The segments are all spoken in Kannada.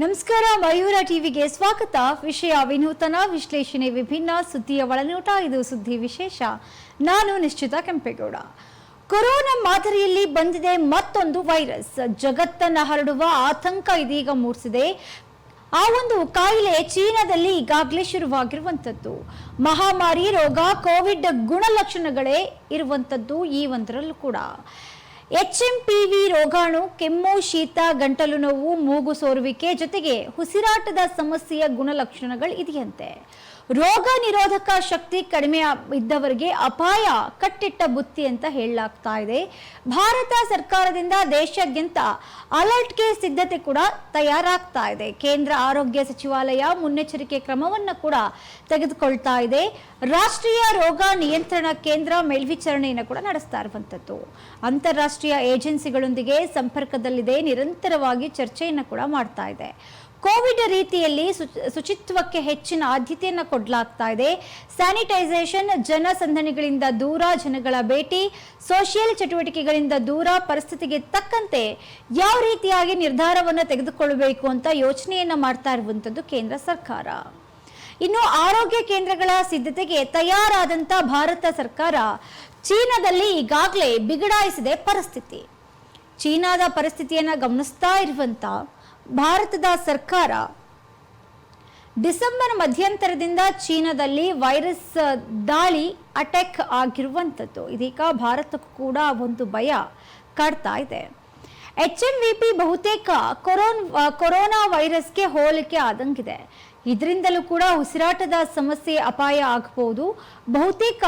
ನಮಸ್ಕಾರ, ಮಯೂರ ಟಿವಿಗೆ ಸ್ವಾಗತ. ವಿಷಯ ವಿನೂತನ, ವಿಶ್ಲೇಷಣೆ ವಿಭಿನ್ನ, ಸುದ್ದಿಯ ಒಳನೋಟ, ಇದು ಸುದ್ದಿ ವಿಶೇಷ. ನಾನು ನಿಶ್ಚಿತ ಕೆಂಪೇಗೌಡ. ಕೊರೋನಾ ಮಾದರಿಯಲ್ಲಿ ಬಂದಿದೆ ಮತ್ತೊಂದು ವೈರಸ್. ಜಗತ್ತನ್ನ ಹರಡುವ ಆತಂಕ ಇದೀಗ ಮೂಡಿಸಿದೆ ಆ ಒಂದು ಕಾಯಿಲೆ ಚೀನಾದಲ್ಲಿ ಈಗಾಗಲೇ ಶುರುವಾಗಿರುವಂಥದ್ದು. ಮಹಾಮಾರಿ ರೋಗ, ಕೋವಿಡ್ ಗುಣಲಕ್ಷಣಗಳೇ ಇರುವಂಥದ್ದು ಈ ಒಂದರಲ್ಲೂ ಕೂಡ. ಎಚ್ ಎಂ ಪಿ ವಿ ರೋಗಾಣು, ಕೆಮ್ಮು, ಶೀತ, ಗಂಟಲು ನೋವು, ಮೂಗು ಸೋರುವಿಕೆ ಜೊತೆಗೆ ಉಸಿರಾಟದ ಸಮಸ್ಯೆಯ ಗುಣಲಕ್ಷಣಗಳು ಇದೆಯಂತೆ. ರೋಗ ನಿರೋಧಕ ಶಕ್ತಿ ಕಡಿಮೆ ಇದ್ದವರಿಗೆ ಅಪಾಯ ಕಟ್ಟಿಟ್ಟ ಬುತ್ತಿ ಅಂತ ಹೇಳಲಾಗ್ತಾ ಇದೆ. ಭಾರತ ಸರ್ಕಾರದಿಂದ ದೇಶಾದ್ಯಂತ ಅಲರ್ಟ್ಗೆ ಸಿದ್ಧತೆ ಕೂಡ ತಯಾರಾಗ್ತಾ ಇದೆ. ಕೇಂದ್ರ ಆರೋಗ್ಯ ಸಚಿವಾಲಯ ಮುನ್ನೆಚ್ಚರಿಕೆ ಕ್ರಮವನ್ನು ಕೂಡ ತೆಗೆದುಕೊಳ್ತಾ ಇದೆ. ರಾಷ್ಟ್ರೀಯ ರೋಗ ನಿಯಂತ್ರಣ ಕೇಂದ್ರ ಮೇಲ್ವಿಚಾರಣೆಯನ್ನು ಕೂಡ ನಡೆಸ್ತಾ ಇರುವಂಥದ್ದು ಅಂತಾರಾಷ್ಟ್ರೀಯ ಏಜೆನ್ಸಿಗಳೊಂದಿಗೆ ಸಂಪರ್ಕದಲ್ಲಿದೆ, ನಿರಂತರವಾಗಿ ಚರ್ಚೆಯನ್ನು ಕೂಡ ಮಾಡ್ತಾ ಇದೆ. ಕೋವಿಡ್ ರೀತಿಯಲ್ಲಿ ಶುಚಿ- ಶುಚಿತ್ವಕ್ಕೆ ಹೆಚ್ಚಿನ ಆದ್ಯತೆಯನ್ನು ಕೊಡಲಾಗ್ತಾ ಇದೆ. ಸ್ಯಾನಿಟೈಸೇಷನ್, ಜನಸಂದಣಿಗಳಿಂದ ದೂರ ಜನಗಳ ಭೇಟಿ, ಸೋಷಿಯಲ್ ಚಟುವಟಿಕೆಗಳಿಂದ ದೂರ ಪರಿಸ್ಥಿತಿಗೆ ತಕ್ಕಂತೆ ಯಾವ ರೀತಿಯಾಗಿ ನಿರ್ಧಾರವನ್ನು ತೆಗೆದುಕೊಳ್ಳಬೇಕು ಅಂತ ಯೋಚನೆಯನ್ನು ಮಾಡ್ತಾ ಇರುವಂಥದ್ದು ಕೇಂದ್ರ ಸರ್ಕಾರ. ಇನ್ನು ಆರೋಗ್ಯ ಕೇಂದ್ರಗಳ ಸಿದ್ಧತೆಗೆ ತಯಾರಾದಂತ ಭಾರತ ಸರ್ಕಾರ ಚೀನಾದಲ್ಲಿ ಈಗಾಗಲೇ ಬಿಗಡಾಯಿಸಿದೆ ಪರಿಸ್ಥಿತಿ. ಚೀನಾದ ಪರಿಸ್ಥಿತಿಯನ್ನು ಗಮನಿಸ್ತಾ ಇರುವಂತ ಭಾರತದ ಸರ್ಕಾರ ಡಿಸೆಂಬರ್ ಮಧ್ಯಂತರದಿಂದ ಚೀನಾದಲ್ಲಿ ವೈರಸ್ ದಾಳಿ, ಅಟ್ಯಾಕ್ ಆಗಿರುವಂಥದ್ದು. ಇದೀಗ ಭಾರತಕ್ಕೂ ಕೂಡ ಒಂದು ಭಯ ಕಾಡ್ತಾ ಇದೆ. ಎಚ್ ಎಂ ವಿ ಪಿ ಬಹುತೇಕ ಕೊರೋನ್, ಕೊರೋನಾ ವೈರಸ್ಗೆ ಹೋಲಿಕೆ ಆದಂಗಿದೆ. ಇದರಿಂದಲೂ ಕೂಡ ಉಸಿರಾಟದ ಸಮಸ್ಯೆ ಅಪಾಯ ಆಗಬಹುದು ಬಹುತೇಕ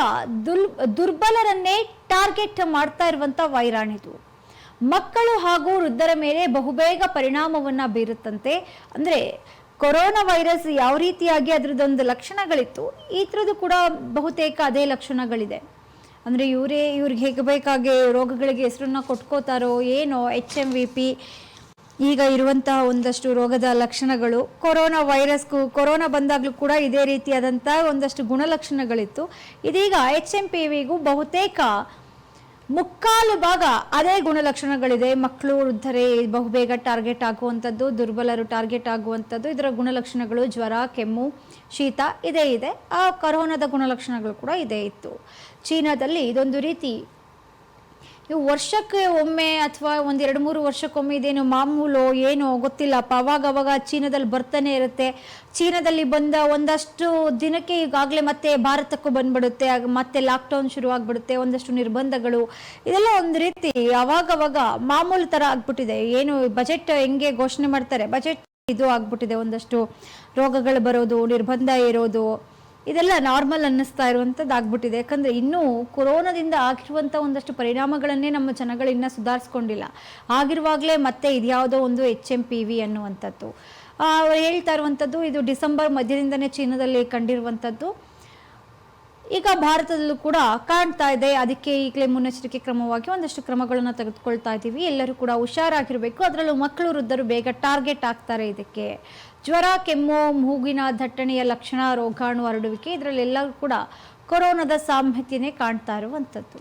ದುರ್ಬಲರನ್ನೇ ಟಾರ್ಗೆಟ್ ಮಾಡ್ತಾ ಇರುವಂತ ವೈರಾಣಿದು ಮಕ್ಕಳು ಹಾಗೂ ವೃದ್ಧರ ಮೇಲೆ ಬಹುಬೇಗ ಪರಿಣಾಮವನ್ನು ಬೀರುತ್ತಂತೆ. ಅಂದರೆ ಕೊರೋನಾ ವೈರಸ್ ಯಾವ ರೀತಿಯಾಗಿ ಅದರದ್ದೊಂದು ಲಕ್ಷಣಗಳಿತ್ತು, ಈ ಥರದ್ದು ಕೂಡ ಬಹುತೇಕ ಅದೇ ಲಕ್ಷಣಗಳಿದೆ. ಅಂದರೆ ಇವರೇ, ಇವ್ರಿಗೆ ಹೇಗೆ ಬೇಕಾಗಿ ರೋಗಗಳಿಗೆ ಹೆಸರನ್ನ ಕೊಟ್ಕೋತಾರೋ ಏನೋ ಎಚ್ ಎಂ ವಿ ಪಿ ಈಗ ಇರುವಂತಹ ಒಂದಷ್ಟು ರೋಗದ ಲಕ್ಷಣಗಳು. ಕೊರೋನಾ ವೈರಸ್ಗೂ, ಕೊರೋನಾ ಬಂದಾಗಲೂ ಕೂಡ ಇದೇ ರೀತಿಯಾದಂಥ ಒಂದಷ್ಟು ಗುಣಲಕ್ಷಣಗಳಿತ್ತು. ಇದೀಗ ಎಚ್ ಎಂ ಪಿ ವಿಗೂ ಬಹುತೇಕ ಮುಕ್ಕಾಲು ಭಾಗ ಅದೇ ಗುಣಲಕ್ಷಣಗಳಿದೆ. ಮಕ್ಕಳು, ವೃದ್ಧರೇ, ಬಹುಬೇಗ ಟಾರ್ಗೆಟ್ ಆಗುವಂಥದ್ದು, ದುರ್ಬಲರು ಟಾರ್ಗೆಟ್ ಆಗುವಂಥದ್ದು, ಇದರ ಗುಣಲಕ್ಷಣಗಳು ಜ್ವರ, ಕೆಮ್ಮು, ಶೀತ ಇದೇ ಇದೆ. ಆ ಕೊರೋನಾದ ಗುಣಲಕ್ಷಣಗಳು ಕೂಡ ಇದೇ ಇತ್ತು. ಚೀನಾದಲ್ಲಿ ಇದೊಂದು ರೀತಿ ವರ್ಷಕ್ಕೆ ಒಮ್ಮೆ ಅಥವಾ ಒಂದ್ ಎರಡು ಮೂರು ವರ್ಷಕ್ಕೊಮ್ಮೆ ಇದೇನು ಮಾಮೂಲು ಏನೋ ಗೊತ್ತಿಲ್ಲಪ್ಪ ಅವಾಗ ಅವಾಗ ಚೀನಾದಲ್ಲಿ ಬರ್ತಾನೆ ಇರುತ್ತೆ. ಚೀನಾದಲ್ಲಿ ಬಂದ ಒಂದಷ್ಟು ದಿನಕ್ಕೆ ಈಗಾಗಲೇ ಮತ್ತೆ ಭಾರತಕ್ಕೂ ಬಂದ್ಬಿಡುತ್ತೆ. ಮತ್ತೆ ಲಾಕ್ಡೌನ್ ಶುರು ಆಗ್ಬಿಡುತ್ತೆ ಒಂದಷ್ಟು ನಿರ್ಬಂಧಗಳು. ಇದೆಲ್ಲ ಒಂದು ರೀತಿ ಅವಾಗವಾಗ ಮಾಮೂಲು ಥರ ಆಗ್ಬಿಟ್ಟಿದೆ. ಏನು ಬಜೆಟ್ ಹೆಂಗೆ ಘೋಷಣೆ ಮಾಡ್ತಾರೆ? ಬಜೆಟ್ ಇದು ಆಗ್ಬಿಟ್ಟಿದೆ. ಒಂದಷ್ಟು ರೋಗಗಳು ಬರೋದು, ನಿರ್ಬಂಧ ಇರೋದು. ಇದೆಲ್ಲ ನಾರ್ಮಲ್ ಅನ್ನಿಸ್ತಾ ಇರುವಂಥದ್ದು ಆಗ್ಬಿಟ್ಟಿದೆ. ಯಾಕಂದ್ರೆ ಇನ್ನೂ ಕೊರೋನಾದಿಂದ ಆಗಿರುವಂಥ ಒಂದಷ್ಟು ಪರಿಣಾಮಗಳನ್ನೇ ನಮ್ಮ ಜನಗಳು ಇನ್ನೂ ಸುಧಾರಿಸ್ಕೊಂಡಿಲ್ಲ. ಆಗಿರುವಾಗಲೇ ಮತ್ತೆ ಇದ್ಯಾವುದೋ ಒಂದು ಎಚ್ ಎಂ ಪಿ ವಿ ಅನ್ನುವಂಥದ್ದು. ಅವ್ರು ಹೇಳ್ತಾ ಇರುವಂಥದ್ದು, ಇದು ಡಿಸೆಂಬರ್ ಮಧ್ಯದಿಂದನೇ ಚೀನಾದಲ್ಲಿ ಕಂಡಿರುವಂಥದ್ದು. ಈಗ ಭಾರತದಲ್ಲೂ ಕೂಡ ಕಾಣ್ತಾ ಇದೆ. ಅದಕ್ಕೆ ಈಗಲೇ ಮುನ್ನೆಚ್ಚರಿಕೆ ಕ್ರಮವಾಗಿ ಒಂದಷ್ಟು ಕ್ರಮಗಳನ್ನು ತೆಗೆದುಕೊಳ್ತಾ ಇದ್ದೀವಿ. ಎಲ್ಲರೂ ಕೂಡ ಹುಷಾರಾಗಿರಬೇಕು. ಅದರಲ್ಲೂ ಮಕ್ಕಳು ವೃದ್ಧರು ಬೇಗ ಟಾರ್ಗೆಟ್ ಆಗ್ತಾರೆ ಇದಕ್ಕೆ. ಜ್ವರ, ಕೆಮ್ಮು, ಮೂಗಿನ ದಟ್ಟಣೆಯ ಲಕ್ಷಣ, ರೋಗಾಣು ಹರಡುವಿಕೆ ಇದರಲ್ಲೆಲ್ಲರೂ ಕೂಡ ಕೊರೋನಾದ ಸಾಮ್ಯತೆಯೇ ಕಾಣ್ತಾ ಇರುವಂಥದ್ದು.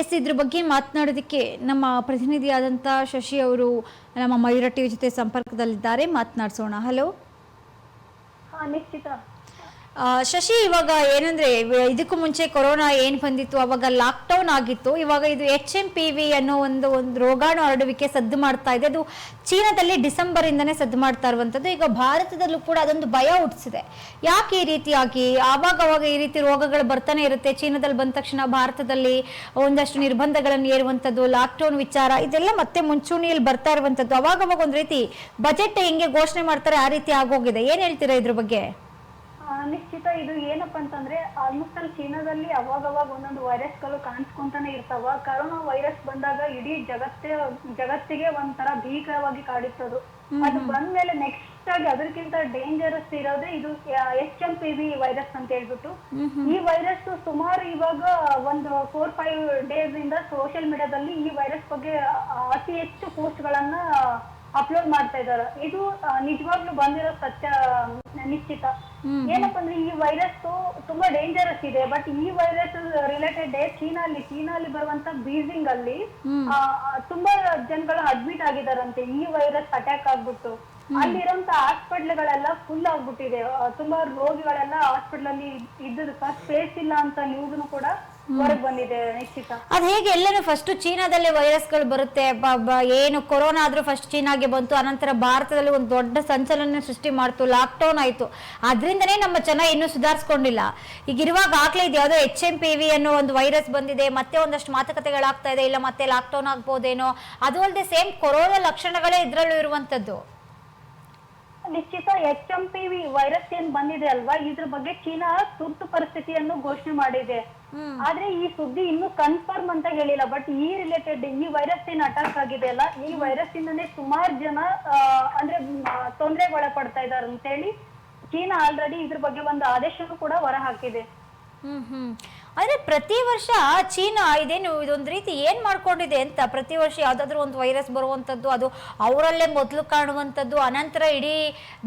ಎಸ್, ಇದ್ರ ಬಗ್ಗೆ ಮಾತನಾಡೋದಕ್ಕೆ ನಮ್ಮ ಪ್ರತಿನಿಧಿಯಾದಂಥ ಶಶಿ ಅವರು ನಮ್ಮ ಮಯೂರ ಟಿವಿ ಜೊತೆ ಸಂಪರ್ಕದಲ್ಲಿದ್ದಾರೆ. ಮಾತನಾಡಿಸೋಣ. ಹಲೋ ನಿಶ್ಚಿತ. ಶಶಿ ಇವಾಗ ಏನಂದ್ರೆ ಇದಕ್ಕೂ ಮುಂಚೆ ಕೊರೋನಾ ಏನು ಬಂದಿತ್ತು, ಅವಾಗ ಲಾಕ್ಡೌನ್ ಆಗಿತ್ತು, ಇವಾಗ ಇದು ಎಚ್ ಎಂ ಪಿ ವಿ ಅನ್ನೋ ಒಂದು ಒಂದು ರೋಗಾಣು ಹರಡುವಿಕೆ ಸದ್ದು ಮಾಡ್ತಾ ಇದೆ. ಅದು ಚೀನಾದಲ್ಲಿ ಡಿಸೆಂಬರ್ ಇಂದನೇ ಸದ್ದು ಮಾಡ್ತಾ ಇರುವಂತದ್ದು ಈಗ ಭಾರತದಲ್ಲೂ ಕೂಡ ಅದೊಂದು ಭಯ ಹುಟ್ಟಿಸಿದೆ. ಯಾಕೆ ಈ ರೀತಿಯಾಗಿ? ಆವಾಗ ಅವಾಗ ಈ ರೀತಿ ರೋಗಗಳು ಬರ್ತಾನೆ ಇರುತ್ತೆ. ಚೀನಾದಲ್ಲಿ ಬಂದ ತಕ್ಷಣ ಭಾರತದಲ್ಲಿ ಒಂದಷ್ಟು ನಿರ್ಬಂಧಗಳನ್ನು ಏರುವಂಥದ್ದು ಲಾಕ್ಡೌನ್ ವಿಚಾರ, ಇದೆಲ್ಲ ಮತ್ತೆ ಮುಂಚೂಣಿಯಲ್ಲಿ ಬರ್ತಾ ಇರುವಂಥದ್ದು. ಅವಾಗ ಅವಾಗ ಒಂದು ರೀತಿ ಬಜೆಟ್ ಹೆಂಗೆ ಘೋಷಣೆ ಮಾಡ್ತಾರೆ ಆ ರೀತಿ ಆಗೋಗಿದೆ. ಏನ್ ಹೇಳ್ತೀರಾ ಇದ್ರ ಬಗ್ಗೆ? ನಿಶ್ಚಿತ ಇದು ಏನಪ್ಪಾ ಅಂತಂದ್ರೆ ಆಲ್ಮೋಸ್ಟ್ ಅಲ್ಲಿ ಚೀನಾದಲ್ಲಿ ಅವಾಗ ಅವಾಗ ಒಂದೊಂದು ವೈರಸ್ಗಳು ಕಾಣಿಸ್ಕೊಂತಾನೆ ಇರ್ತಾವ. ಕರೋನಾ ವೈರಸ್ ಬಂದಾಗ ಇಡೀ ಜಗತ್ತೇ ಜಗತ್ತಿಗೆ ಒಂಥರ ಭೀಕರವಾಗಿ ಕಾಡಿಸೋದು ಅದು ಬಂದ್ಮೇಲೆ ನೆಕ್ಸ್ಟ್ ಆಗಿ ಅದಕ್ಕಿಂತ ಡೇಂಜರಸ್ ಇರೋದೇ ಇದು H M P V virus ಅಂತ ಹೇಳ್ಬಿಟ್ಟು. ಈ ವೈರಸ್ ಸುಮಾರು ಇವಾಗ ಒಂದು ಫೋರ್ ಫೈವ್ ಡೇಸ್ ಇಂದ ಸೋಷಿಯಲ್ ಮೀಡಿಯಾದಲ್ಲಿ ಈ ವೈರಸ್ ಬಗ್ಗೆ ಅತಿ ಹೆಚ್ಚು ಪೋಸ್ಟ್ ಗಳನ್ನ ಅಪ್ಲೋಡ್ ಮಾಡ್ತಾ ಇದ್ದಾರೆ ಇದು ನಿಜವಾಗ್ಲೂ ಬಂದಿರೋ ಸತ್ಯ ನಿಶ್ಚಿತ. ಏನಪ್ಪ ಅಂದ್ರೆ ಈ ವೈರಸ್ ತುಂಬಾ ಡೇಂಜರಸ್ ಇದೆ. ಬಟ್ ಈ ವೈರಸ್ ರಿಲೇಟೆಡ್ ಚೀನಾಲಿ ಚೀನಾಲಿ ಬರುವಂತ ಬೀಜಿಂಗ್ ಅಲ್ಲಿ ತುಂಬಾ ಜನಗಳು ಅಡ್ಮಿಟ್ ಆಗಿದಾರಂತೆ. ಈ ವೈರಸ್ ಅಟ್ಯಾಕ್ ಆಗ್ಬಿಟ್ಟು. ಅಲ್ಲಿರುವಂತ ಹಾಸ್ಪಿಟ್ಲ್ಗಳೆಲ್ಲ ಫುಲ್ ಆಗ್ಬಿಟ್ಟಿದೆ. ತುಂಬಾ ರೋಗಿಗಳೆಲ್ಲ ಹಾಸ್ಪಿಟಲ್ ಅಲ್ಲಿ ಫಸ್ಟ್ ಸ್ಪೇಸ್ ಇಲ್ಲ ಅಂತ ನ್ಯೂಸ್ ಕೂಡ ಹೊರಗ್ ಬಂದಿದೆ ನಿಶ್ಚಿತ. ಅದು ಹೇಗೆ ಎಲ್ಲೆಲ್ಲೂ ಫಸ್ಟ್ ಚೀನಾದಲ್ಲಿ ವೈರಸ್ಗಳು ಬರುತ್ತೆ ಬ- ಬ- ಏನು ಕೊರೋನಾ ಆದ್ರೂ ಫಸ್ಟ್ ಚೀನಾಗೆ ಬಂತು ಅನಂತರ ಭಾರತದಲ್ಲಿ ಒಂದು ದೊಡ್ಡ ಸಂಚಲನ ಸೃಷ್ಟಿ ಮಾಡ್ತು ಲಾಕ್ಡೌನ್ ಆಯ್ತು. ಅದರಿಂದನೇ ನಮ್ಮ ಜನ ಇನ್ನೂ ಸುಧಾರಿಸ್ಕೊಂಡಿಲ್ಲ. ಈಗ ಇರುವಾಗ ಆಗ್ಲೇ ಇದು ಯಾವ್ದೋ ಎಚ್ ಎಂ ಪಿ ವಿ ಅನ್ನೋ ಒಂದು ವೈರಸ್ ಬಂದಿದೆ ಮತ್ತೆ ಒಂದಷ್ಟು ಮಾತುಕತೆಗಳಾಗ್ತಾ ಇದೆ ಇಲ್ಲ ಮತ್ತೆ ಲಾಕ್ಡೌನ್ ಆಗ್ಬೋದೇನೋ ಅದು ಅಲ್ಲದೆ ಸೇಮ್ ಕೊರೋನಾ ಲಕ್ಷಣಗಳೇ ಇದ್ರಲ್ಲೂ ಇರುವಂತದ್ದು. ನಿಶ್ಚಿತ H M P V virus ಏನ್ ಬಂದಿದೆ ಅಲ್ವಾ? ಇದ್ರ ಬಗ್ಗೆ ಚೀನಾ ತುರ್ತು ಪರಿಸ್ಥಿತಿಯನ್ನು ಘೋಷಣೆ ಮಾಡಿದೆ. ಆದ್ರೆ ಈ ಸುದ್ದಿ ಇನ್ನು ಕನ್ಫರ್ಮ್ ಅಂತ ಹೇಳಿಲ್ಲ ಬಟ್ ಈ ರಿಲೇಟೆಡ್ ಈ ವೈರಸ್ ಏನ್ ಅಟ್ಯಾಕ್ ಆಗಿದೆ ಅಲ್ಲ ಈ ವೈರಸ್ ಇಂದನೇ ಸುಮಾರು ಜನ ಅಂದ್ರೆ ತೊಂದರೆಗೆ ಒಳಪಡ್ತಾ ಇದಾರೆ ಅಂತ ಹೇಳಿ ಚೀನಾ ಆಲ್ರೆಡಿ ಇದ್ರ ಬಗ್ಗೆ ಒಂದು ಆದೇಶನೂ ಕೂಡ ಹೊರ ಹಾಕಿದೆ ಹ್ಮ್ ಹ್ಮ್. ಅಂದ್ರೆ ಪ್ರತಿ ವರ್ಷ ಚೀನಾ ಇದೇನು ಇದೊಂದು ರೀತಿ ಏನು ಮಾಡ್ಕೊಂಡಿದೆ ಅಂತ ಪ್ರತಿ ವರ್ಷ ಯಾವ್ದಾದ್ರು ಒಂದು ವೈರಸ್ ಬರುವಂತದ್ದು, ಅದು ಅವರಲ್ಲೇ ಮೊದಲು ಕಾಣುವಂಥದ್ದು ಅನಂತರ ಇಡೀ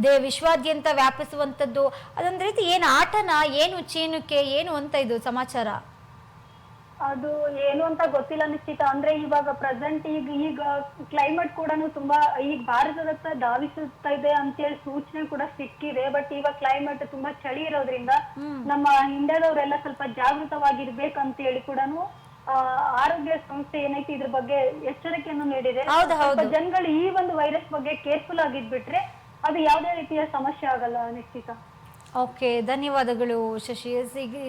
ದೇ ವಿಶ್ವಾದ್ಯಂತ ವ್ಯಾಪಿಸುವಂಥದ್ದು ಅದೊಂದು ರೀತಿ ಏನು ಆಟನ, ಏನು ಚೀನಕ್ಕೆ, ಏನು ಅಂತ ಇದು ಸಮಾಚಾರ? ಅದು ಏನು ಅಂತ ಗೊತ್ತಿಲ್ಲ ನಿಶ್ಚಿತ. ಅಂದ್ರೆ ಇವಾಗ ಪ್ರೆಸೆಂಟ್ ಈಗ ಈಗ ಕ್ಲೈಮೇಟ್ ಕೂಡ ತುಂಬಾ ಈಗ ಭಾರತದತ್ತ ಧಾವಿಸುತ್ತಾ ಇದೆ ಅಂತೇಳಿ ಸೂಚನೆ ಕೂಡ ಸಿಕ್ಕಿದೆ. ಬಟ್ ಈಗ ಕ್ಲೈಮೇಟ್ ತುಂಬಾ ಚಳಿ ಇರೋದ್ರಿಂದ ನಮ್ಮ ಇಂಡಿಯಾದವರೆಲ್ಲ ಸ್ವಲ್ಪ ಜಾಗೃತವಾಗಿರ್ಬೇಕಂತ ಹೇಳಿ ಕೂಡ ಆರೋಗ್ಯ ಸಂಸ್ಥೆ ಏನೈತಿ ಇದ್ರ ಬಗ್ಗೆ ಎಚ್ಚರಿಕೆಯನ್ನು ನೀಡಿದೆ. ಜನಗಳು ಈ ಒಂದು ವೈರಸ್ ಬಗ್ಗೆ ಕೇರ್ಫುಲ್ ಆಗಿದ್ಬಿಟ್ರೆ ಅದು ಯಾವುದೇ ರೀತಿಯ ಸಮಸ್ಯೆ ಆಗಲ್ಲ ನಿಶ್ಚಿತ. ಓಕೆ ಧನ್ಯವಾದಗಳು ಶಶಿ.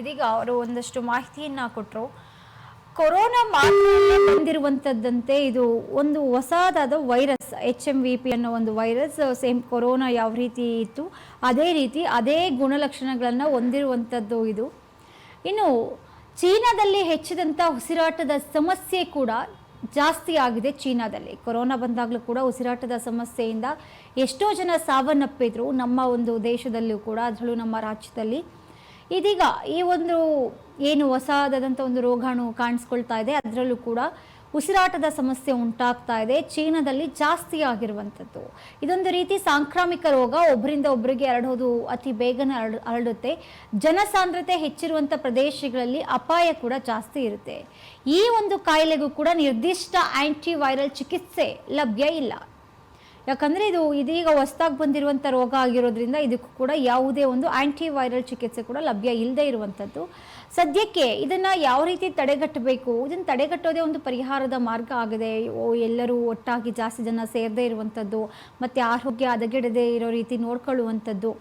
ಇದೀಗ ಅವರು ಒಂದಷ್ಟು ಮಾಹಿತಿಯನ್ನ ಕೊಟ್ಟರು ಕೊರೋನಾ ಮಾತ್ರ ಬಂದಿರುವಂತದ್ದಂತೆ ಇದು ಒಂದು ಹೊಸದಾದ virus H M V P ಅನ್ನೋ ಒಂದು ವೈರಸ್, ಸೇಮ್ ಕೊರೋನಾ ಯಾವ ರೀತಿ ಇತ್ತು, ಅದೇ ರೀತಿ ಅದೇ ಗುಣಲಕ್ಷಣಗಳನ್ನು ಹೊಂದಿರುವಂಥದ್ದು ಇದು. ಇನ್ನು ಚೀನಾದಲ್ಲಿ ಹೆಚ್ಚಿದಂಥ ಉಸಿರಾಟದ ಸಮಸ್ಯೆ ಕೂಡ ಜಾಸ್ತಿ ಆಗಿದೆ ಚೀನಾದಲ್ಲಿ. ಕೊರೋನಾ ಬಂದಾಗಲೂ ಕೂಡ ಉಸಿರಾಟದ ಸಮಸ್ಯೆಯಿಂದ ಎಷ್ಟೋ ಜನ ಸಾವನ್ನಪ್ಪಿದ್ರು ನಮ್ಮ ಒಂದು ದೇಶದಲ್ಲೂ ಕೂಡ, ಅದರಲ್ಲೂ ನಮ್ಮ ರಾಜ್ಯದಲ್ಲಿ. ಇದೀಗ ಈ ಒಂದು ಏನು ಹೊಸದಾದಂಥ ಒಂದು ರೋಗಾಣು ಕಾಣಿಸ್ಕೊಳ್ತಾ ಇದೆ, ಅದರಲ್ಲೂ ಕೂಡ ಉಸಿರಾಟದ ಸಮಸ್ಯೆ ಉಂಟಾಗ್ತಾ ಇದೆ, ಚೀನಾದಲ್ಲಿ ಜಾಸ್ತಿ ಆಗಿರುವಂಥದ್ದು ಇದೊಂದು ರೀತಿ ಸಾಂಕ್ರಾಮಿಕ ರೋಗ, ಒಬ್ಬರಿಂದ ಒಬ್ಬರಿಗೆ ಹರಡೋದು ಅತಿ ಬೇಗನೆ ಹರಡ್, ಹರಡುತ್ತೆ. ಜನಸಾಂದ್ರತೆ ಹೆಚ್ಚಿರುವಂಥ ಪ್ರದೇಶಗಳಲ್ಲಿ ಅಪಾಯ ಕೂಡ ಜಾಸ್ತಿ ಇರುತ್ತೆ. ಈ ಒಂದು ಕಾಯಿಲೆಗೂ ಕೂಡ ನಿರ್ದಿಷ್ಟ ಆ್ಯಂಟಿವೈರಲ್ ವೈರಲ್ ಚಿಕಿತ್ಸೆ ಲಭ್ಯ ಇಲ್ಲ. ಯಾಕಂದರೆ ಇದು ಇದೀಗ ಹೊಸದಾಗಿ ಬಂದಿರುವಂಥ ರೋಗ ಆಗಿರೋದ್ರಿಂದ ಇದಕ್ಕೂ ಕೂಡ ಯಾವುದೇ ಒಂದು ಆ್ಯಂಟಿವೈರಲ್ ವೈರಲ್ ಚಿಕಿತ್ಸೆ ಕೂಡ ಲಭ್ಯ ಇಲ್ಲದೆ ಇರುವಂಥದ್ದು ಸದ್ಯಕ್ಕೆ ಇದನ್ನು ಯಾವ ರೀತಿ ತಡೆಗಟ್ಟಬೇಕು? ಇದನ್ನು ತಡೆಗಟ್ಟೋದೇ ಒಂದು ಪರಿಹಾರದ ಮಾರ್ಗ ಆಗಿದೆ. ಎಲ್ಲರೂ ಒಟ್ಟಾಗಿ ಜಾಸ್ತಿ ಜನ ಸೇರದೇ ಇರುವಂಥದ್ದು ಮತ್ತು ಆರೋಗ್ಯ ಹದಗೆಡದೆ ಇರೋ ರೀತಿ ನೋಡ್ಕೊಳ್ಳುವಂಥದ್ದು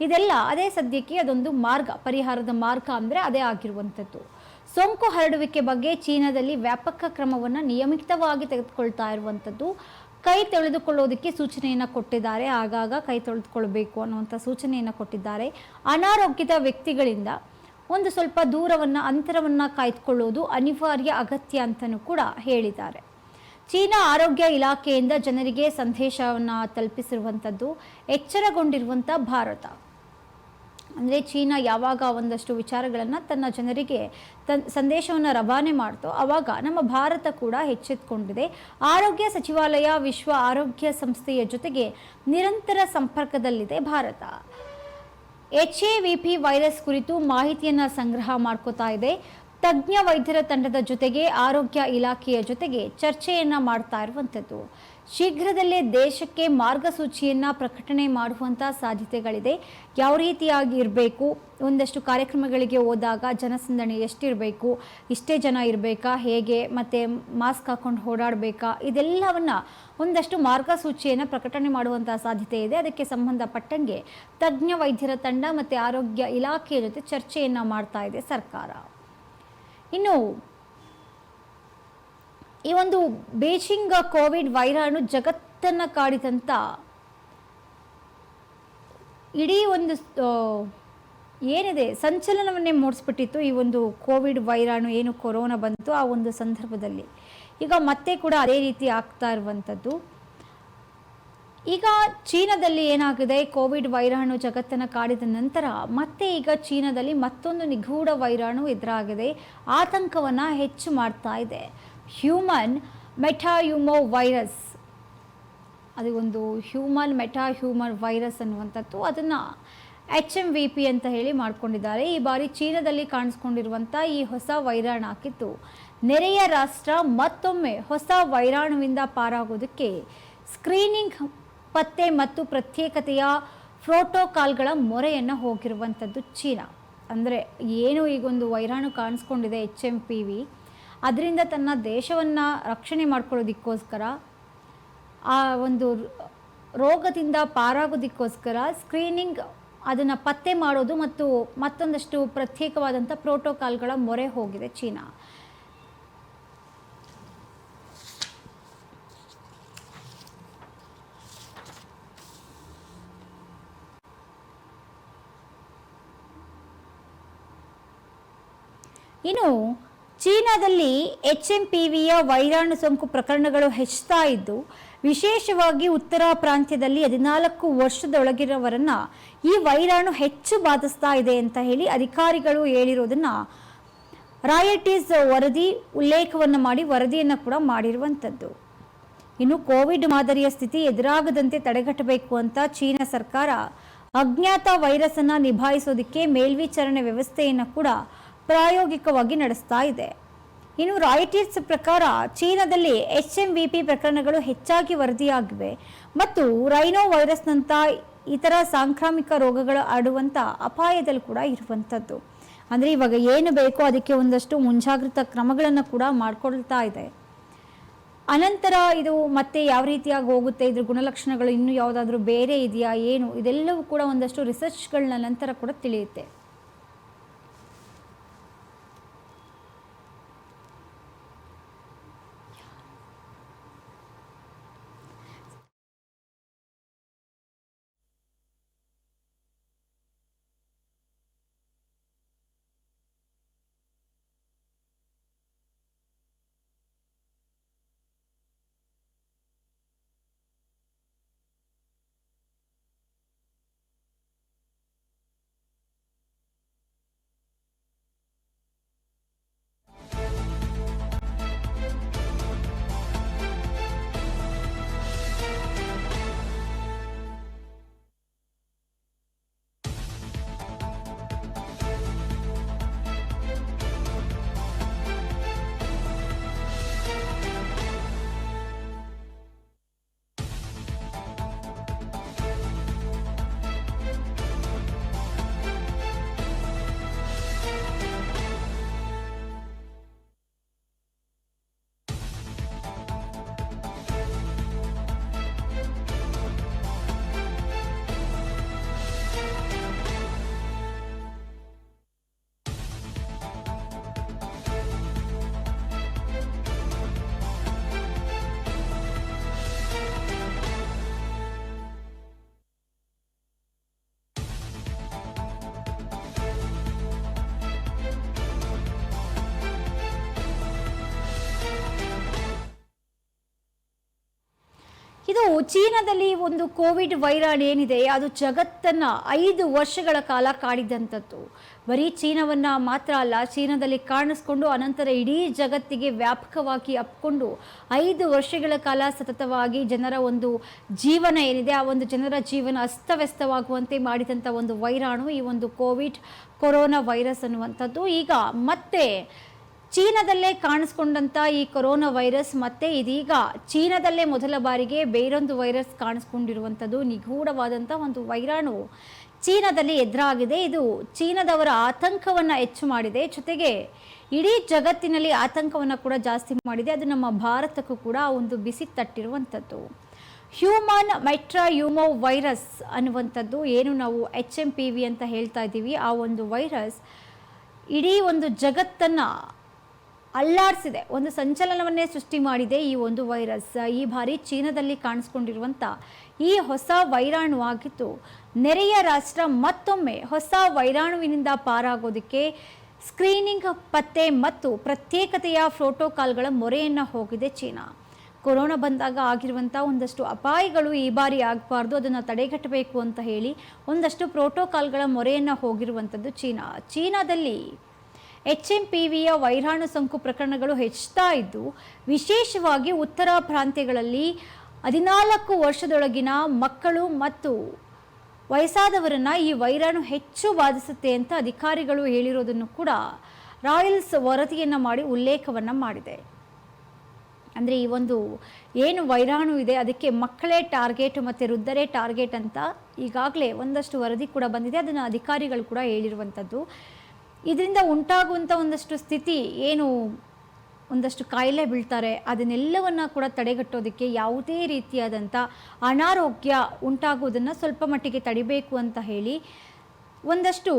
ಇದೆಲ್ಲ ಅದೇ ಸದ್ಯಕ್ಕೆ ಅದೊಂದು ಮಾರ್ಗ, ಪರಿಹಾರದ ಮಾರ್ಗ ಅಂದರೆ ಅದೇ ಆಗಿರುವಂಥದ್ದು ಸೋಂಕು ಹರಡುವಿಕೆ ಬಗ್ಗೆ ಚೀನಾದಲ್ಲಿ ವ್ಯಾಪಕ ಕ್ರಮವನ್ನು ನಿಯಮಿತವಾಗಿ ತೆಗೆದುಕೊಳ್ತಾ ಇರುವಂಥದ್ದು ಕೈ ತೊಳೆದುಕೊಳ್ಳೋದಕ್ಕೆ ಸೂಚನೆಯನ್ನು ಕೊಟ್ಟಿದ್ದಾರೆ. ಆಗಾಗ ಕೈ ತೊಳೆದುಕೊಳ್ಬೇಕು ಅನ್ನುವಂಥ ಸೂಚನೆಯನ್ನು ಕೊಟ್ಟಿದ್ದಾರೆ. ಅನಾರೋಗ್ಯದ ವ್ಯಕ್ತಿಗಳಿಂದ ಒಂದು ಸ್ವಲ್ಪ ದೂರವನ್ನು, ಅಂತರವನ್ನು ಕಾಯ್ದುಕೊಳ್ಳೋದು ಅನಿವಾರ್ಯ, ಅಗತ್ಯ ಅಂತಲೂ ಕೂಡ ಹೇಳಿದ್ದಾರೆ. ಚೀನಾ ಆರೋಗ್ಯ ಇಲಾಖೆಯಿಂದ ಜನರಿಗೆ ಸಂದೇಶವನ್ನು ತಲುಪಿಸಿರುವಂಥದ್ದು ಎಚ್ಚರಗೊಂಡಿರುವಂಥ ಭಾರತ. ಅಂದರೆ ಚೀನಾ ಯಾವಾಗ ಒಂದಷ್ಟು ವಿಚಾರಗಳನ್ನು ತನ್ನ ಜನರಿಗೆ ತನ್ ಸಂದೇಶವನ್ನು ರವಾನೆ ಮಾಡ್ತೋ ಆವಾಗ ನಮ್ಮ ಭಾರತ ಕೂಡ ಹೆಚ್ಚೆತ್ಕೊಂಡಿದೆ ಆರೋಗ್ಯ ಸಚಿವಾಲಯ ವಿಶ್ವ ಆರೋಗ್ಯ ಸಂಸ್ಥೆಯ ಜೊತೆಗೆ ನಿರಂತರ ಸಂಪರ್ಕದಲ್ಲಿದೆ Bharat. H A V P virus ಕುರಿತು ಮಾಹಿತಿಯನ್ನು ಸಂಗ್ರಹ ಮಾಡ್ಕೋತಾ ಇದೆ. ತಜ್ಞ ವೈದ್ಯರ ತಂಡದ ಜೊತೆಗೆ ಆರೋಗ್ಯ ಇಲಾಖೆಯ ಜೊತೆಗೆ ಚರ್ಚೆಯನ್ನು ಮಾಡ್ತಾ ಇರುವಂಥದ್ದು. ಶೀಘ್ರದಲ್ಲೇ ದೇಶಕ್ಕೆ ಮಾರ್ಗಸೂಚಿಯನ್ನು ಪ್ರಕಟಣೆ ಮಾಡುವಂಥ ಸಾಧ್ಯತೆಗಳಿದೆ. ಯಾವ ರೀತಿಯಾಗಿ ಇರಬೇಕು? ಒಂದಷ್ಟು ಕಾರ್ಯಕ್ರಮಗಳಿಗೆ ಹೋದಾಗ ಜನಸಂದಣಿ ಎಷ್ಟಿರಬೇಕು? ಇಷ್ಟೇ ಜನ ಇರಬೇಕಾ? ಹೇಗೆ? ಮತ್ತು ಮಾಸ್ಕ್ ಹಾಕ್ಕೊಂಡು ಓಡಾಡಬೇಕಾ? ಇದೆಲ್ಲವನ್ನು ಒಂದಷ್ಟು ಮಾರ್ಗಸೂಚಿಯನ್ನು ಪ್ರಕಟಣೆ ಮಾಡುವಂಥ ಸಾಧ್ಯತೆ ಇದೆ. ಅದಕ್ಕೆ ಸಂಬಂಧಪಟ್ಟಂಗೆ ತಜ್ಞ ವೈದ್ಯರ ತಂಡ ಮತ್ತು ಆರೋಗ್ಯ ಇಲಾಖೆಯ ಜೊತೆ ಚರ್ಚೆಯನ್ನು ಮಾಡ್ತಾ ಇದೆ ಸರ್ಕಾರ. ಇನ್ನು ಈ ಒಂದು ಬೇಜಿಂಗ್ ಕೋವಿಡ್ ವೈರಾಣು ಜಗತ್ತನ್ನು ಕಾಡಿದಂಥ ಇಡೀ ಒಂದು ಏನಿದೆ, ಸಂಚಲನವನ್ನೇ ಮೂಡಿಸ್ಬಿಟ್ಟಿತ್ತು ಈ ಒಂದು ಕೋವಿಡ್ ವೈರಾಣು, ಏನು ಕೊರೋನಾ ಬಂತು ಆ ಒಂದು ಸಂದರ್ಭದಲ್ಲಿ. ಈಗ ಮತ್ತೆ ಕೂಡ ಅದೇ ರೀತಿ ಆಗ್ತಾ ಇರುವಂಥದ್ದು. ಈಗ ಚೀನಾದಲ್ಲಿ ಏನಾಗಿದೆ, ಕೋವಿಡ್ ವೈರಾಣು ಜಗತ್ತನ್ನು ಕಾಡಿದ ನಂತರ ಮತ್ತೆ ಈಗ ಚೀನಾದಲ್ಲಿ ಮತ್ತೊಂದು ನಿಗೂಢ ವೈರಾಣು ಎದುರಾಗಿದೆ, ಆತಂಕವನ್ನು ಹೆಚ್ಚು ಮಾಡ್ತಾ ಇದೆ. ಹ್ಯೂಮನ್ ಮೆಟಾಯುಮೋ ವೈರಸ್ ಅದು ಒಂದು ಹ್ಯೂಮನ್ ಮೆಟಾ ಹ್ಯೂಮನ್ ವೈರಸ್ ಅನ್ನುವಂಥದ್ದು. ಅದನ್ನು ಎಚ್ ಎಂ ವಿ ಪಿ ಅಂತ ಹೇಳಿ ಮಾಡ್ಕೊಂಡಿದ್ದಾರೆ. ಈ ಬಾರಿ ಚೀನಾದಲ್ಲಿ ಕಾಣಿಸ್ಕೊಂಡಿರುವಂಥ ಈ ಹೊಸ ವೈರಾಣು ಹಾಕಿತ್ತು ನೆರೆಯ ರಾಷ್ಟ್ರ ಮತ್ತೊಮ್ಮೆ ಹೊಸ ವೈರಾಣುವಿಂದ ಪಾರಾಗೋದಕ್ಕೆ ಸ್ಕ್ರೀನಿಂಗ್ ಪತ್ತೆ ಮತ್ತು ಪ್ರತ್ಯೇಕತೆಯ ಪ್ರೋಟೋಕಾಲ್ಗಳ ಮೊರೆಯನ್ನು ಹೋಗಿರುವಂಥದ್ದು ಚೀನಾ. ಅಂದರೆ ಏನು ಈಗೊಂದು ವೈರಾಣು ಕಾಣಿಸ್ಕೊಂಡಿದೆ ಎಚ್ ಎಂ ಪಿ ವಿ ಅದರಿಂದ ತನ್ನ ದೇಶವನ್ನು ರಕ್ಷಣೆ ಮಾಡ್ಕೊಳ್ಳೋದಕ್ಕೋಸ್ಕರ, ಆ ಒಂದು ರೋಗದಿಂದ ಪಾರಾಗೋದಕ್ಕೋಸ್ಕರ ಸ್ಕ್ರೀನಿಂಗ್ ಅದನ್ನು ಪತ್ತೆ ಮಾಡೋದು ಮತ್ತು ಮತ್ತೊಂದಷ್ಟು ಪ್ರತ್ಯೇಕವಾದಂಥ ಪ್ರೋಟೋಕಾಲ್ಗಳ ಮೊರೆ ಹೋಗಿದೆ ಚೀನಾ. ಇನ್ನು ಚೀನಾದಲ್ಲಿ ಎಚ್ ಎಂ ಪಿ ವಿಯ ವೈರಾಣು ಸೋಂಕು ಪ್ರಕರಣಗಳು ಹೆಚ್ಚುತ್ತಾ ಇದ್ದು, ವಿಶೇಷವಾಗಿ ಉತ್ತರ ಪ್ರಾಂತ್ಯದಲ್ಲಿ ಹದಿನಾಲ್ಕು ವರ್ಷದೊಳಗಿರುವವರನ್ನ ಈ ವೈರಾಣು ಹೆಚ್ಚು ಬಾಧಿಸ್ತಾ ಇದೆ ಅಂತ ಹೇಳಿ ಅಧಿಕಾರಿಗಳು ಹೇಳಿರೋದನ್ನ ರಾಯಟೀಸ್ ವರದಿ ಉಲ್ಲೇಖವನ್ನು ಮಾಡಿ ವರದಿಯನ್ನು ಕೂಡ ಮಾಡಿರುವಂಥದ್ದು. ಇನ್ನು ಕೋವಿಡ್ ಮಾದರಿಯ ಸ್ಥಿತಿ ಎದುರಾಗದಂತೆ ತಡೆಗಟ್ಟಬೇಕು ಅಂತ ಚೀನಾ ಸರ್ಕಾರ ಅಜ್ಞಾತ ವೈರಸ್ ಅನ್ನ ನಿಭಾಯಿಸೋದಕ್ಕೆ ಮೇಲ್ವಿಚಾರಣೆ ವ್ಯವಸ್ಥೆಯನ್ನು ಕೂಡ ಪ್ರಾಯೋಗಿಕವಾಗಿ ನಡೆಸ್ತಾ ಇದೆ. ಇನ್ನು ರಾಯಿಟೀಸ್ ಪ್ರಕಾರ ಚೀನಾದಲ್ಲಿ ಎಚ್ ಎಂ ವಿ ಪಿ ಪ್ರಕರಣಗಳು ಹೆಚ್ಚಾಗಿ ವರದಿಯಾಗಿವೆ ಮತ್ತು ರೈನೋ ವೈರಸ್ನಂಥ ಇತರ ಸಾಂಕ್ರಾಮಿಕ ರೋಗಗಳು ಆಡುವಂಥ ಅಪಾಯದಲ್ಲಿ ಕೂಡ ಇರುವಂಥದ್ದು. ಅಂದರೆ ಇವಾಗ ಏನು ಬೇಕೋ ಅದಕ್ಕೆ ಒಂದಷ್ಟು ಮುಂಜಾಗ್ರತಾ ಕ್ರಮಗಳನ್ನು ಕೂಡ ಮಾಡಿಕೊಳ್ತಾ ಇದೆ. ಅನಂತರ ಇದು ಮತ್ತೆ ಯಾವ ರೀತಿಯಾಗಿ ಹೋಗುತ್ತೆ, ಇದ್ರ ಗುಣಲಕ್ಷಣಗಳು ಇನ್ನೂ ಯಾವುದಾದ್ರೂ ಬೇರೆ ಇದೆಯಾ, ಏನು, ಇದೆಲ್ಲವೂ ಕೂಡ ಒಂದಷ್ಟು ರಿಸರ್ಚ್ಗಳನ್ನ ನಂತರ ಕೂಡ ತಿಳಿಯುತ್ತೆ. ಇದು ಚೀನಾದಲ್ಲಿ ಒಂದು ಕೋವಿಡ್ ವೈರಾಣು ಏನಿದೆ, ಅದು ಜಗತ್ತನ್ನ ಐದು ವರ್ಷಗಳ ಕಾಲ ಕಾಡಿದಂಥದ್ದು. ಬರೀ ಚೀನಾವನ್ನ ಮಾತ್ರ ಅಲ್ಲ, ಚೀನಾದಲ್ಲಿ ಕಾಣಿಸ್ಕೊಂಡು ಅನಂತರ ಇಡೀ ಜಗತ್ತಿಗೆ ವ್ಯಾಪಕವಾಗಿ ಅಪ್ಕೊಂಡು ಐದು ವರ್ಷಗಳ ಕಾಲ ಸತತವಾಗಿ ಜನರ ಒಂದು ಜೀವನ ಏನಿದೆ, ಆ ಒಂದು ಜನರ ಜೀವನ ಅಸ್ತವ್ಯಸ್ತವಾಗುವಂತೆ ಮಾಡಿದಂಥ ಒಂದು ವೈರಾಣು ಈ ಒಂದು ಕೋವಿಡ್ ಕೊರೋನಾ ವೈರಸ್ ಅನ್ನುವಂಥದ್ದು. ಈಗ ಮತ್ತೆ ಚೀನಾದಲ್ಲೇ ಕಾಣಿಸ್ಕೊಂಡಂತ ಈ ಕೊರೋನಾ ವೈರಸ್, ಮತ್ತೆ ಇದೀಗ ಚೀನಾದಲ್ಲೇ ಮೊದಲ ಬಾರಿಗೆ ಬೇರೊಂದು ವೈರಸ್ ಕಾಣಿಸ್ಕೊಂಡಿರುವಂಥದ್ದು ನಿಗೂಢವಾದಂಥ ಒಂದು ವೈರಾಣು ಚೀನಾದಲ್ಲಿ ಎದುರಾಗಿದೆ. ಇದು ಚೀನಾದವರ ಆತಂಕವನ್ನು ಹೆಚ್ಚು ಮಾಡಿದೆ. ಜೊತೆಗೆ ಇಡೀ ಜಗತ್ತಿನಲ್ಲಿ ಆತಂಕವನ್ನು ಕೂಡ ಜಾಸ್ತಿ ಮಾಡಿದೆ. ಅದು ನಮ್ಮ ಭಾರತಕ್ಕೂ ಕೂಡ ಒಂದು ಬಿಸಿ ತಟ್ಟಿರುವಂಥದ್ದು. ಹ್ಯೂಮನ್ ಮೈಟ್ರಾ ಯೂಮೋ ವೈರಸ್ ಅನ್ನುವಂಥದ್ದು ಏನು ನಾವು ಎಚ್ ಎಂ ಪಿ ವಿ ಅಂತ ಹೇಳ್ತಾ ಇದ್ದೀವಿ. ಆ ಒಂದು ವೈರಸ್ ಇಡೀ ಒಂದು ಜಗತ್ತನ್ನು ಅಲ್ಲಾಡಿಸಿದೆ. ಒಂದು ಸಂಚಲನವನ್ನೇ ಸೃಷ್ಟಿ ಮಾಡಿದೆ ಈ ಒಂದು ವೈರಸ್. ಈ ಬಾರಿ ಚೀನಾದಲ್ಲಿ ಕಾಣಿಸ್ಕೊಂಡಿರುವಂಥ ಈ ಹೊಸ ವೈರಾಣು ಆಗಿತ್ತು ನೆರೆಯ ರಾಷ್ಟ್ರ ಮತ್ತೊಮ್ಮೆ ಹೊಸ ವೈರಾಣುವಿನಿಂದ ಪಾರಾಗೋದಕ್ಕೆ ಸ್ಕ್ರೀನಿಂಗ್ ಪತ್ತೆ ಮತ್ತು ಪ್ರತ್ಯೇಕತೆಯ ಪ್ರೋಟೋಕಾಲ್ಗಳ ಮೊರೆಯನ್ನು ಹೋಗಿದೆ ಚೀನಾ. ಕೊರೋನಾ ಬಂದಾಗ ಆಗಿರುವಂಥ ಒಂದಷ್ಟು ಅಪಾಯಗಳು ಈ ಬಾರಿ ಆಗಬಾರ್ದು, ಅದನ್ನು ತಡೆಗಟ್ಟಬೇಕು ಅಂತ ಹೇಳಿ ಒಂದಷ್ಟು ಪ್ರೋಟೋಕಾಲ್ಗಳ ಮೊರೆಯನ್ನು ಹೋಗಿರುವಂಥದ್ದು ಚೀನಾ. ಚೀನಾದಲ್ಲಿ ಎಚ್ ಎಂ ಪಿ ವಿಯ ವೈರಾಣು ಸೋಂಕು ಪ್ರಕರಣಗಳು ಹೆಚ್ಚುತ್ತಾ ಇದ್ದು, ವಿಶೇಷವಾಗಿ ಉತ್ತರ ಪ್ರಾಂತ್ಯಗಳಲ್ಲಿ ಹದಿನಾಲ್ಕು ವರ್ಷದೊಳಗಿನ ಮಕ್ಕಳು ಮತ್ತು ವಯಸ್ಸಾದವರನ್ನು ಈ ವೈರಾಣು ಹೆಚ್ಚು ಬಾಧಿಸುತ್ತೆ ಅಂತ ಅಧಿಕಾರಿಗಳು ಹೇಳಿರೋದನ್ನು ಕೂಡ ರಾಯಲ್ಸ್ ವರದಿಯನ್ನು ಮಾಡಿ ಉಲ್ಲೇಖವನ್ನು ಮಾಡಿದೆ. ಅಂದರೆ ಈ ಒಂದು ಏನು ವೈರಾಣು ಇದೆ, ಅದಕ್ಕೆ ಮಕ್ಕಳೇ ಟಾರ್ಗೆಟ್ ಮತ್ತು ವೃದ್ಧರೇ ಟಾರ್ಗೆಟ್ ಅಂತ ಈಗಾಗಲೇ ಒಂದಷ್ಟು ವರದಿ ಕೂಡ ಬಂದಿದೆ. ಅದನ್ನು ಅಧಿಕಾರಿಗಳು ಕೂಡ ಹೇಳಿರುವಂಥದ್ದು ಇದರಿಂದ ಉಂಟಾಗುವಂಥ ಒಂದಷ್ಟು ಸ್ಥಿತಿ ಏನು? ಒಂದಷ್ಟು ಕಾಯಿಲೆ ಬೀಳ್ತಾರೆ. ಅದನ್ನೆಲ್ಲವನ್ನ ಕೂಡ ತಡೆಗಟ್ಟೋದಕ್ಕೆ ಯಾವುದೇ ರೀತಿಯಾದಂಥ ಅನಾರೋಗ್ಯ ಉಂಟಾಗುವುದನ್ನು ಸ್ವಲ್ಪ ಮಟ್ಟಿಗೆ ತಡಿಬೇಕು ಅಂತ ಹೇಳಿ ಒಂದಷ್ಟು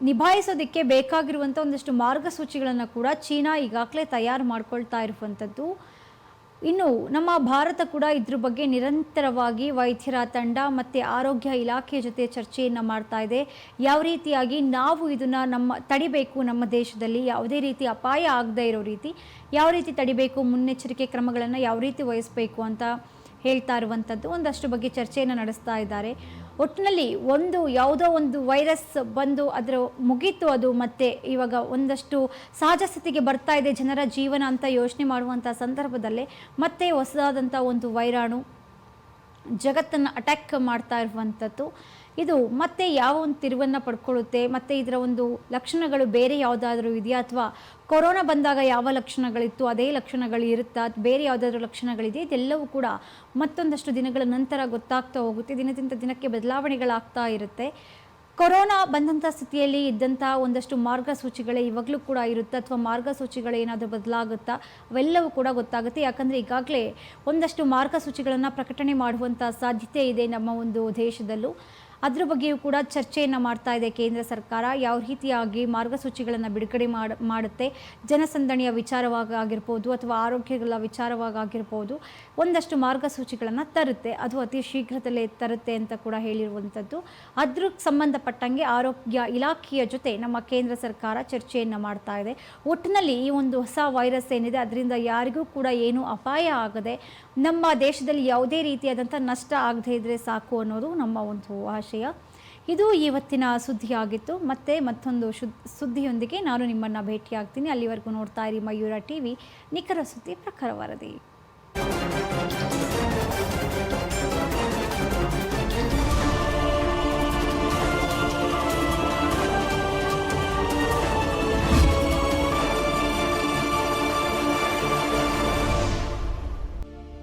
ನಿಭಾಯಿಸೋದಕ್ಕೆ ಬೇಕಾಗಿರುವಂಥ ಒಂದಷ್ಟು ಮಾರ್ಗಸೂಚಿಗಳನ್ನು ಕೂಡ ಚೀನಾ ಈಗಾಗಲೇ ತಯಾರು ಮಾಡ್ಕೊಳ್ತಾ ಇರುವಂಥದ್ದು ಇನ್ನು ನಮ್ಮ ಭಾರತ ಕೂಡ ಇದ್ರ ಬಗ್ಗೆ ನಿರಂತರವಾಗಿ ವೈದ್ಯರ ತಂಡ ಮತ್ತು ಆರೋಗ್ಯ ಇಲಾಖೆ ಜೊತೆ ಚರ್ಚೆಯನ್ನು ಮಾಡ್ತಾ ಇದೆ. ಯಾವ ರೀತಿಯಾಗಿ ನಾವು ಇದನ್ನು ನಮ್ಮ ತಡಿಬೇಕು ನಮ್ಮ ದೇಶದಲ್ಲಿ ಯಾವುದೇ ರೀತಿ ಅಪಾಯ ಆಗದೇ ಇರೋ ರೀತಿ ಯಾವ ರೀತಿ ತಡಿಬೇಕು, ಮುನ್ನೆಚ್ಚರಿಕೆ ಕ್ರಮಗಳನ್ನು ಯಾವ ರೀತಿ ವಹಿಸಬೇಕು ಅಂತ ಹೇಳ್ತಾ ಇರುವಂಥದ್ದು ಒಂದಷ್ಟು ಬಗ್ಗೆ ಚರ್ಚೆಯನ್ನು ನಡೆಸ್ತಾ ಇದ್ದಾರೆ. ಒಟ್ಟಿನಲ್ಲಿ ಒಂದು ಯಾವುದೋ ಒಂದು ವೈರಸ್ ಬಂದು ಅದರ ಮುಗೀತು ಅದು ಮತ್ತೆ ಇವಾಗ ಒಂದಷ್ಟು ಸಹಜ ಸ್ಥಿತಿಗೆ ಬರ್ತಾ ಇದೆ ಜನರ ಜೀವನ ಅಂತ ಯೋಚನೆ ಮಾಡುವಂಥ ಸಂದರ್ಭದಲ್ಲೇ ಮತ್ತೆ ಹೊಸದಾದಂಥ ಒಂದು ವೈರಾಣು ಜಗತ್ತನ್ನು ಅಟ್ಯಾಕ್ ಮಾಡ್ತಾ ಇರುವಂಥದ್ದು. ಇದು ಮತ್ತೆ ಯಾವ ಒಂದು ತಿರುವನ್ನು ಪಡ್ಕೊಳ್ಳುತ್ತೆ? ಮತ್ತು ಇದರ ಒಂದು ಲಕ್ಷಣಗಳು ಬೇರೆ ಯಾವುದಾದ್ರೂ ಇದೆಯಾ? ಅಥವಾ ಕೊರೋನಾ ಬಂದಾಗ ಯಾವ ಲಕ್ಷಣಗಳಿತ್ತು? ಅದೇ ಲಕ್ಷಣಗಳು ಇರುತ್ತಾ? ಬೇರೆ ಯಾವುದಾದ್ರೂ ಲಕ್ಷಣಗಳಿದೆಯಾ? ಇದೆಲ್ಲವೂ ಕೂಡ ಮತ್ತೊಂದಷ್ಟು ದಿನಗಳ ನಂತರ ಗೊತ್ತಾಗ್ತಾ ಹೋಗುತ್ತೆ. ದಿನದಿಂದ ದಿನಕ್ಕೆ ಬದಲಾವಣೆಗಳಾಗ್ತಾ ಇರುತ್ತೆ. ಕೊರೋನಾ ಬಂದಂಥ ಸ್ಥಿತಿಯಲ್ಲಿ ಇದ್ದಂಥ ಒಂದಷ್ಟು ಮಾರ್ಗಸೂಚಿಗಳೇ ಇವಾಗಲೂ ಕೂಡ ಇರುತ್ತೆ? ಅಥವಾ ಮಾರ್ಗಸೂಚಿಗಳು ಏನಾದರೂ ಬದಲಾಗುತ್ತಾ? ಅವೆಲ್ಲವೂ ಕೂಡ ಗೊತ್ತಾಗುತ್ತೆ. ಯಾಕಂದರೆ ಈಗಾಗಲೇ ಒಂದಷ್ಟು ಮಾರ್ಗಸೂಚಿಗಳನ್ನು ಪ್ರಕಟಣೆ ಮಾಡುವಂಥ ಸಾಧ್ಯತೆ ಇದೆ ನಮ್ಮ ಒಂದು ದೇಶದಲ್ಲೂ. ಅದ್ರ ಬಗ್ಗೆಯೂ ಕೂಡ ಚರ್ಚೆಯನ್ನು ಮಾಡ್ತಾ ಇದೆ ಕೇಂದ್ರ ಸರ್ಕಾರ. ಯಾವ ರೀತಿಯಾಗಿ ಮಾರ್ಗಸೂಚಿಗಳನ್ನು ಬಿಡುಗಡೆ ಮಾಡ, ಮಾಡುತ್ತೆ, ಜನಸಂದಣಿಯ ವಿಚಾರವಾಗಿ ಆಗಿರ್ಬೋದು ಅಥವಾ ಆರೋಗ್ಯಗಳ ವಿಚಾರವಾಗಿ ಆಗಿರ್ಬೋದು, ಒಂದಷ್ಟು ಮಾರ್ಗಸೂಚಿಗಳನ್ನು ತರುತ್ತೆ. ಅದು ಅತಿ ಶೀಘ್ರದಲ್ಲೇ ತರುತ್ತೆ ಅಂತ ಕೂಡ ಹೇಳಿರುವಂಥದ್ದು ಅದ್ರ ಸಂಬಂಧಪಟ್ಟಂಗೆ ಆರೋಗ್ಯ ಇಲಾಖೆಯ ಜೊತೆ ನಮ್ಮ ಕೇಂದ್ರ ಸರ್ಕಾರ ಚರ್ಚೆಯನ್ನು ಮಾಡ್ತಾ ಇದೆ. ಒಟ್ಟಿನಲ್ಲಿ ಈ ಒಂದು ಹೊಸ ವೈರಸ್ ಏನಿದೆ, ಅದರಿಂದ ಯಾರಿಗೂ ಕೂಡ ಏನೂ ಅಪಾಯ ಆಗದೆ ನಮ್ಮ ದೇಶದಲ್ಲಿ ಯಾವುದೇ ರೀತಿಯಾದಂಥ ನಷ್ಟ ಆಗದೇ ಇದ್ದರೆ ಸಾಕು ಅನ್ನೋದು ನಮ್ಮ ಒಂದು ಆಶಯ. ಇದು ಇವತ್ತಿನ ಸುದ್ದಿಯಾಗಿತ್ತು. ಮತ್ತೆ ಮತ್ತೊಂದು ಸುದ್ದಿಯೊಂದಿಗೆ ನಾನು ನಿಮ್ಮನ್ನು ಭೇಟಿಯಾಗ್ತೀನಿ. ಅಲ್ಲಿವರೆಗೂ ನೋಡ್ತಾ ಇರಿ ಮಯೂರ ಟಿ ವಿ ನಿಖರ ಸುದ್ದಿ ಪ್ರಖರ ವರದಿ.